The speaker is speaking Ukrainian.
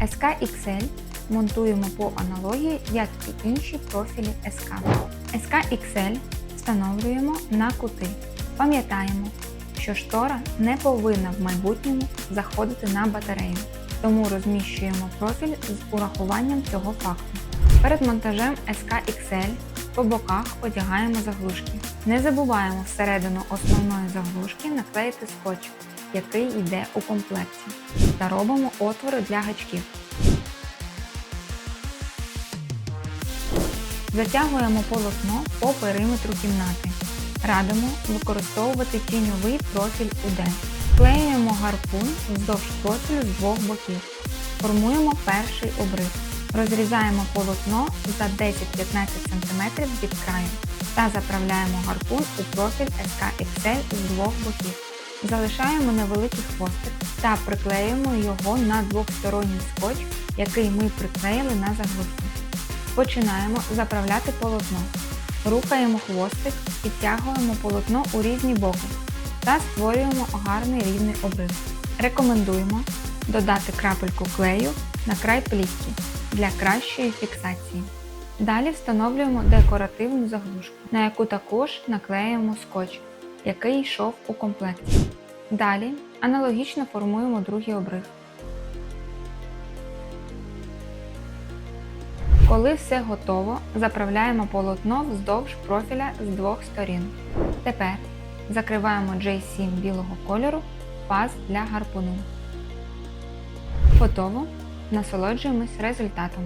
SKXL монтуємо по аналогії, як і інші профілі SK. SKXL встановлюємо на кути. Пам'ятаємо, що штора не повинна в майбутньому заходити на батарею, тому розміщуємо профіль з урахуванням цього факту. Перед монтажем SKXL по боках одягаємо заглушки. Не забуваємо всередину основної заглушки наклеїти скотч, який йде у комплекті, та робимо отвори для гачків. Затягуємо полотно по периметру кімнати. Радимо використовувати тіньовий профіль УД. Клеюємо гарпун вздовж профілю з двох боків. Формуємо перший обрив. Розрізаємо полотно за 10-15 см від краю та заправляємо гарпун у профіль SKXL з двох боків. Залишаємо невеликий хвостик та приклеюємо його на двохсторонній скотч, який ми приклеїли на заглушку. Починаємо заправляти полотно. Рухаємо хвостик, підтягуємо полотно у різні боки та створюємо гарний рівний обрив. Рекомендуємо додати крапельку клею на край плівки для кращої фіксації. Далі встановлюємо декоративну заглушку, на яку також наклеюємо скотч, який йшов у комплекті. Далі аналогічно формуємо другий обрив. Коли все готово, заправляємо полотно вздовж профіля з двох сторін. Тепер закриваємо J7 білого кольору паз для гарпуну. Готово. Насолоджуємось результатом.